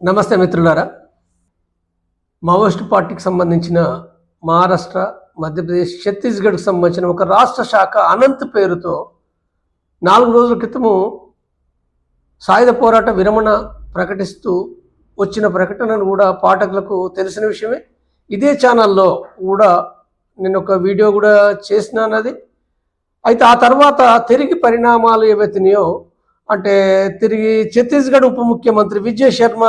నమస్తే మిత్రులారా. మావోయిస్ట్ పార్టీకి సంబంధించిన మహారాష్ట్ర మధ్యప్రదేశ్ ఛత్తీస్గఢ్కి సంబంధించిన ఒక రాష్ట్ర శాఖ అనంత్ పేరుతో నాలుగు రోజుల క్రితము సాయుధ పోరాట విరమణ ప్రకటిస్తూ వచ్చిన ప్రకటనను కూడా పాఠకులకు తెలిసిన విషయమే. ఇదే ఛానల్లో కూడా నేను ఒక వీడియో కూడా చేసినానది. అయితే ఆ తర్వాత తిరిగి పరిణామాలు ఏవైతున్నాయో అంటే తిరిగి ఛత్తీస్గఢ్ ఉప ముఖ్యమంత్రి విజయ్ శర్మ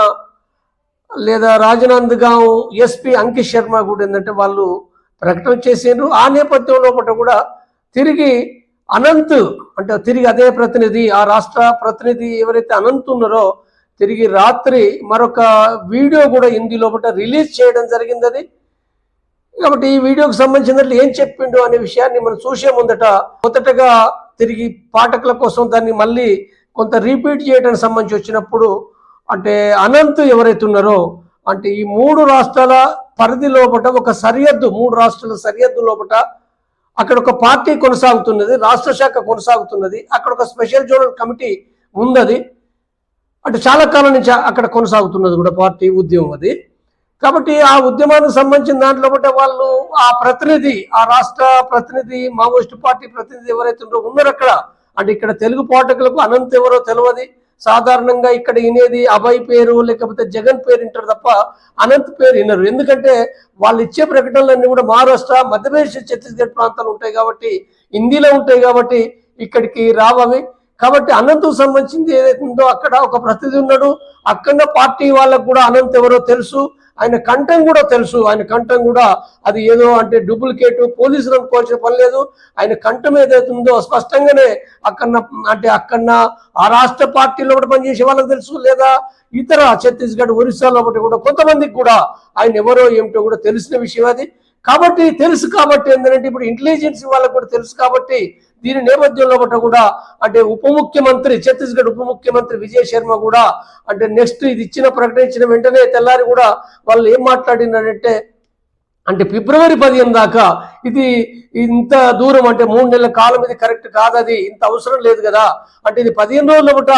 లేదా రాజనందగాం ఎస్పీ అంకిత్ శర్మ కూడా ఏంటంటే వాళ్ళు ప్రకటన చేసిండ్రు. ఆ నేపథ్యంలో ఒకటి కూడా తిరిగి అనంత్ అంటే తిరిగి అదే ప్రతినిధి ఆ రాష్ట్ర ప్రతినిధి ఎవరైతే అనంత్ ఉన్నారో తిరిగి రాత్రి మరొక వీడియో కూడా హిందీ లోపల రిలీజ్ చేయడం జరిగింది అది కాబట్టి ఈ వీడియోకి సంబంధించినట్లు ఏం చెప్పిండు అనే విషయాన్ని మనం చూసే ముందట మొదటగా తిరిగి పాఠకుల కోసం దాన్ని మళ్ళీ కొంత రీపీట్ చేయడానికి సంబంధించి వచ్చినప్పుడు అంటే అనంత్ ఎవరైతే ఉన్నారో అంటే ఈ మూడు రాష్ట్రాల పరిధి లోపల ఒక సరిహద్దు మూడు రాష్ట్రాల సరిహద్దు లోపట అక్కడ ఒక పార్టీ కొనసాగుతున్నది రాష్ట్ర శాఖ కొనసాగుతున్నది అక్కడ ఒక స్పెషల్ జోనల్ కమిటీ ఉందది అంటే చాలా కాలం నుంచి అక్కడ కొనసాగుతున్నది కూడా పార్టీ ఉద్యమం అది. కాబట్టి ఆ ఉద్యమానికి సంబంధించిన దాంట్లో బట్టి వాళ్ళు ఆ ప్రతినిధి ఆ రాష్ట్ర ప్రతినిధి మావోయిస్ట్ పార్టీ ప్రతినిధి ఎవరైతే ఉన్నారో ఉన్నారు అక్కడ అంటే ఇక్కడ తెలుగు పాఠకులకు అనంత్ ఎవరో తెలియదు సాధారణంగా ఇక్కడ వినేది అభయ్ పేరు లేకపోతే జగన్ పేరు వింటారు తప్ప అనంత్ పేరు వినరు. ఎందుకంటే వాళ్ళు ఇచ్చే ప్రకటనలన్నీ కూడా మహారాష్ట్ర మధ్యప్రదేశ్ ఛత్తీస్గఢ్ ప్రాంతాలు ఉంటాయి కాబట్టి హిందీలో ఉంటాయి కాబట్టి ఇక్కడికి రావవి. కాబట్టి అనంతకు సంబంధించింది ఏదైతే ఉందో అక్కడ ఒక ప్రతినిధి ఉన్నాడు. అక్కడ పార్టీ వాళ్ళకు కూడా అనంత్ ఎవరో తెలుసు. ఆయన కంఠం కూడా తెలుసు. ఆయన కంఠం కూడా అది ఏదో అంటే డూప్లికేట్ పోలీసులు అనుకోవాల్సిన పని లేదు. ఆయన కంఠం ఏదైతే ఉందో స్పష్టంగానే అక్కడ అంటే అక్కడ ఆ రాష్ట్ర పార్టీలో ఒకటి పనిచేసే వాళ్ళకి తెలుసు లేదా? ఇతర ఛత్తీస్గఢ్ ఒరిస్సాలో ఒకటి కూడా కొంతమందికి కూడా ఆయన ఎవరో ఏమిటో కూడా తెలిసిన విషయం అది. కాబట్టి తెలుసు కాబట్టి ఏంటంటే ఇప్పుడు ఇంటెలిజెన్స్ వాళ్ళకు కూడా తెలుసు కాబట్టి దీని నేపథ్యంలో ఒకటి కూడా అంటే ఉప ముఖ్యమంత్రి ఛత్తీస్గఢ్ ఉప ముఖ్యమంత్రి విజయ్ శర్మ కూడా అంటే నెక్స్ట్ ఇది ఇచ్చిన ప్రకటించిన వెంటనే తెల్లారి కూడా వాళ్ళు ఏం మాట్లాడినారంటే అంటే ఫిబ్రవరి పదిహేను దాకా ఇది ఇంత దూరం అంటే మూడు నెలల కాలం ఇది కరెక్ట్ కాదది ఇంత అవసరం లేదు కదా. అంటే ఇది పదిహేను రోజుల పట్ట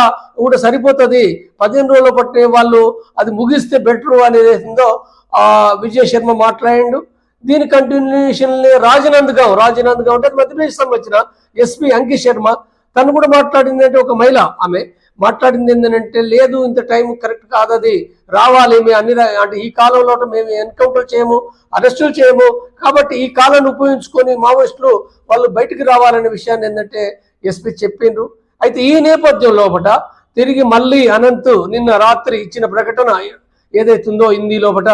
కూడా సరిపోతుంది. పదిహేను రోజుల పట్టే వాళ్ళు అది ముగిస్తే బెటర్ అనేది ఉందో ఆ విజయ్ శర్మ మాట్లాడిండు. దీని కంటిన్యూషన్ రాజనందగాం రాజనందగాం అంటే మధ్యప్రదేశ్ సంబంధించిన ఎస్పీ అంకిత్ శర్మ. తను కూడా మాట్లాడింది అంటే ఒక మహిళ ఆమె. మాట్లాడింది ఏంటంటే లేదు ఇంత టైం కరెక్ట్ కాదది రావాలి మేము అన్ని అంటే ఈ కాలంలో మేము ఎన్కౌంటర్ చేయము అరెస్టులు చేయము. కాబట్టి ఈ కాలాన్ని ఉపయోగించుకొని మావోయిస్టులు వాళ్ళు బయటికి రావాలనే విషయాన్ని ఏంటంటే ఎస్పీ చెప్పిండ్రు. అయితే ఈ నేపథ్యం లోపట తిరిగి మళ్ళీ అనంత్ నిన్న రాత్రి ఇచ్చిన ప్రకటన ఏదైతుందో హిందీ లోపట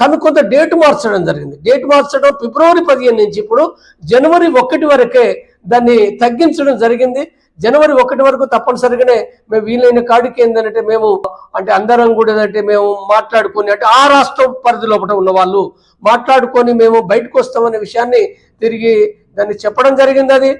తను కొంత డేట్ మార్చడం జరిగింది. డేట్ మార్చడం ఫిబ్రవరి పదిహేను నుంచి ఇప్పుడు జనవరి ఒకటి వరకే దాన్ని తగ్గించడం జరిగింది. జనవరి ఒకటి వరకు తప్పనిసరిగానే మేము వీలైన కాడికి ఏంటంటే మేము అంటే అందరం కూడా ఏంటంటే మేము మాట్లాడుకొని అంటే ఆ రాష్ట్రం పరిధి లోపల ఉన్న వాళ్ళు మాట్లాడుకొని మేము బయటకు వస్తామనే విషయాన్ని తిరిగి దాన్ని చెప్పడం జరిగింది అది.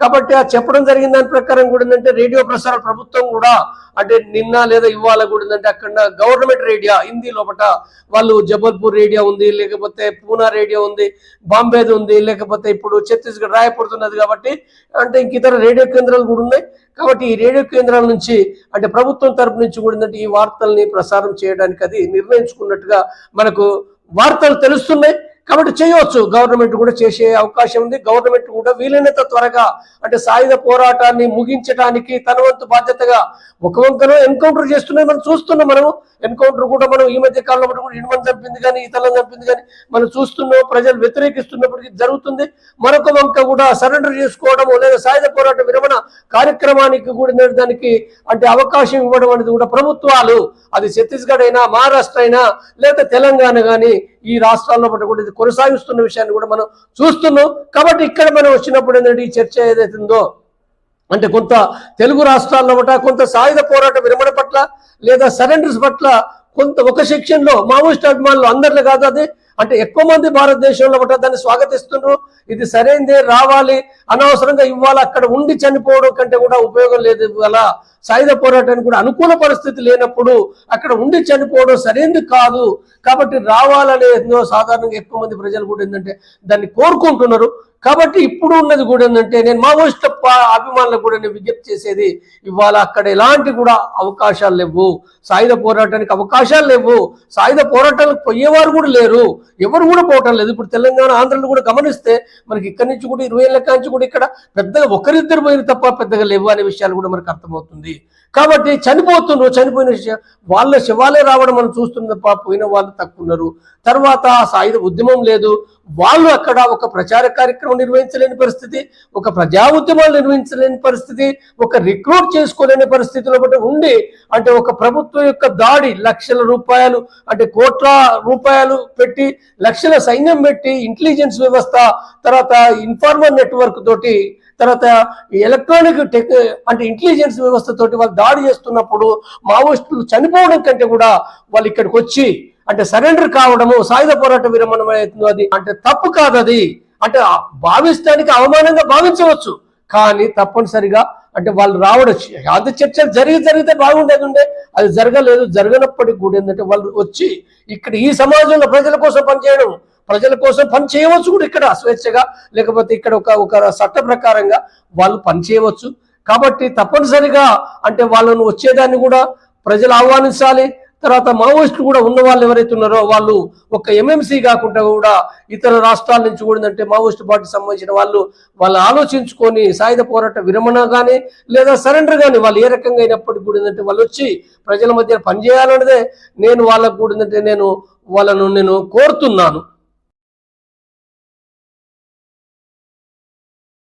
కాబట్టి ఆ చెప్పడం జరిగిన దాని ప్రకారం కూడా ఏంటంటే రేడియో ప్రసార ప్రభుత్వం కూడా అంటే నిన్న లేదా ఇవాళ కూడా ఏంటంటే అక్కడ గవర్నమెంట్ రేడియో హిందీ లోపల వాళ్ళు జబల్పూర్ రేడియో ఉంది లేకపోతే పూనా రేడియో ఉంది బాంబేది ఉంది లేకపోతే ఇప్పుడు ఛత్తీస్గఢ్ రాయపడుతున్నది కాబట్టి అంటే ఇంక ఇతర రేడియో కేంద్రాలు కూడా ఉన్నాయి. కాబట్టి ఈ రేడియో కేంద్రాల నుంచి అంటే ప్రభుత్వం తరపు నుంచి కూడా ఏంటంటే ఈ వార్తల్ని ప్రసారం చేయడానికి అది నిర్ణయించుకున్నట్టుగా మనకు వార్తలు తెలుస్తున్నాయి. కాబట్టి చేయవచ్చు. గవర్నమెంట్ కూడా చేసే అవకాశం ఉంది. గవర్నమెంట్ కూడా వీలైనంత త్వరగా అంటే సాయుధ పోరాటాన్ని ముగించడానికి తన వంతు బాధ్యతగా ఒక వంకను ఎన్కౌంటర్ చేస్తున్నాయి మనం చూస్తున్నాం మనం ఎన్కౌంటర్ కూడా మనం ఈ మధ్య కాలంలో కూడా ఇనుమని చంపింది కానీ ఇతరులను చంపింది కానీ మనం చూస్తున్నాం. ప్రజలు వ్యతిరేకిస్తున్నప్పటికీ జరుగుతుంది. మరొక వంక కూడా సరెండర్ చేసుకోవడము లేదా సాయుధ పోరాట విరమణ కార్యక్రమానికి కూడా దానికి అంటే అవకాశం ఇవ్వడం అనేది కూడా ప్రభుత్వాలు అది ఛత్తీస్గఢ్ అయినా మహారాష్ట్ర అయినా లేదా తెలంగాణ కానీ ఈ రాష్ట్రాల్లో పట్ల కూడా ఇది కొనసాగిస్తున్న విషయాన్ని కూడా మనం చూస్తున్నాం. కాబట్టి ఇక్కడ మనం వచ్చినప్పుడు ఏంటంటే ఈ చర్చ ఏదైతే ఉందో అంటే కొంత తెలుగు రాష్ట్రాల్లో ఒకట కొంత సాయుధ పోరాట విరమణ పట్ల లేదా సరెండర్స్ పట్ల కొంత ఒక సెక్షన్లో మావోయిస్ట్ అభిమానులు అందరిలో కాదు అది. అంటే ఎక్కువ మంది భారతదేశంలో ఒకట దాన్ని స్వాగతిస్తున్నారు. ఇది సరైనదే రావాలి అనవసరంగా ఇవ్వాలి అక్కడ ఉండి చనిపోవడం కంటే కూడా ఉపయోగం లేదు ఇవాళ. సాయుధ పోరాటానికి కూడా అనుకూల పరిస్థితి లేనప్పుడు అక్కడ ఉండి చనిపోవడం సరైనది కాదు. కాబట్టి రావాలనే ఎన్నో సాధారణంగా ఎక్కువ మంది ప్రజలు కూడా ఏంటంటే దాన్ని కోరుకుంటున్నారు. కాబట్టి ఇప్పుడు ఉన్నది కూడా ఏంటంటే నేను మావోయిస్ట్ అభిమానులకు కూడా నేను విజ్ఞప్తి చేసేది ఇవాళ అక్కడ ఎలాంటి కూడా అవకాశాలు లేవు. సాయుధ పోరాటానికి అవకాశాలు లేవు. సాయుధ పోరాటాలకు పోయేవారు కూడా లేరు. ఎవరు కూడా పోవటం లేదు. ఇప్పుడు తెలంగాణ ఆంధ్రలో కూడా గమనిస్తే మనకి ఇక్కడి నుంచి కూడా ఇరవై ఏళ్ళ నుంచి కూడా ఇక్కడ పెద్దగా ఒకరిద్దరు పోయిన తప్ప పెద్దగా లేవు అనే విషయాలు కూడా మనకు అర్థమవుతుంది. కాబట్టి చనిపోతున్నారు చనిపోయిన వాళ్ళ శివాలే రావడం మనం చూస్తుంది తప్ప పోయిన వాళ్ళు తక్కువన్నారు. తర్వాత ఆ సాయుధ ఉద్యమం లేదు. వాళ్ళు అక్కడ ఒక ప్రచార కార్యక్రమం నిర్వహించలేని పరిస్థితి ఒక ప్రజా ఉద్యమాలు నిర్వహించలేని పరిస్థితి ఒక రిక్రూట్ చేసుకోలేని పరిస్థితిలో బట్టి ఉండి అంటే ఒక ప్రభుత్వం యొక్క దాడి లక్షల రూపాయలు అంటే కోట్ల రూపాయలు పెట్టి లక్షల సైన్యం పెట్టి ఇంటెలిజెన్స్ వ్యవస్థ తర్వాత ఇన్ఫార్మర్ నెట్వర్క్ తోటి తర్వాత ఎలక్ట్రానిక్ టెక్ అంటే ఇంటెలిజెన్స్ వ్యవస్థ తోటి వాళ్ళు దాడి చేస్తున్నప్పుడు మావోయిస్టులు చనిపోవడం కంటే కూడా వాళ్ళు ఇక్కడికి వచ్చి అంటే సరెండర్ కావడము సాయుధ పోరాట విరమణం అవుతుందో అది అంటే తప్పు కాదు అది. అంటే భావిస్తానికి అవమానంగా భావించవచ్చు. కానీ తప్పనిసరిగా అంటే వాళ్ళు రావడం శాంతి చర్చలు జరిగి జరిగితే బాగుండేది ఉండే. అది జరగలేదు జరగనప్పటికీ కూడా ఏంటంటే వాళ్ళు వచ్చి ఇక్కడ ఈ సమాజంలో ప్రజల కోసం పనిచేయడం ప్రజల కోసం పని చేయవచ్చు కూడా ఇక్కడ స్వేచ్ఛగా లేకపోతే ఇక్కడ ఒక ఒక చట్ట ప్రకారంగా వాళ్ళు పని చేయవచ్చు. కాబట్టి తప్పనిసరిగా అంటే వాళ్ళను వచ్చేదాన్ని కూడా ప్రజలు ఆహ్వానించాలి. తర్వాత మావోయిస్టులు కూడా ఉన్న వాళ్ళు ఎవరైతే ఉన్నారో వాళ్ళు ఒక ఎంఎంసీ కాకుండా కూడా ఇతర రాష్ట్రాల నుంచి కూడా ఏంటంటే మావోయిస్ట్ పార్టీ సంబంధించిన వాళ్ళు వాళ్ళు ఆలోచించుకొని సాయుధ పోరాట విరమణ కానీ లేదా సరెండర్ కానీ వాళ్ళు ఏ రకంగా అయినప్పటికీ కూడా వాళ్ళు వచ్చి ప్రజల మధ్య పనిచేయాలన్నదే నేను వాళ్ళకు కూడా నేను వాళ్ళను నేను కోరుతున్నాను.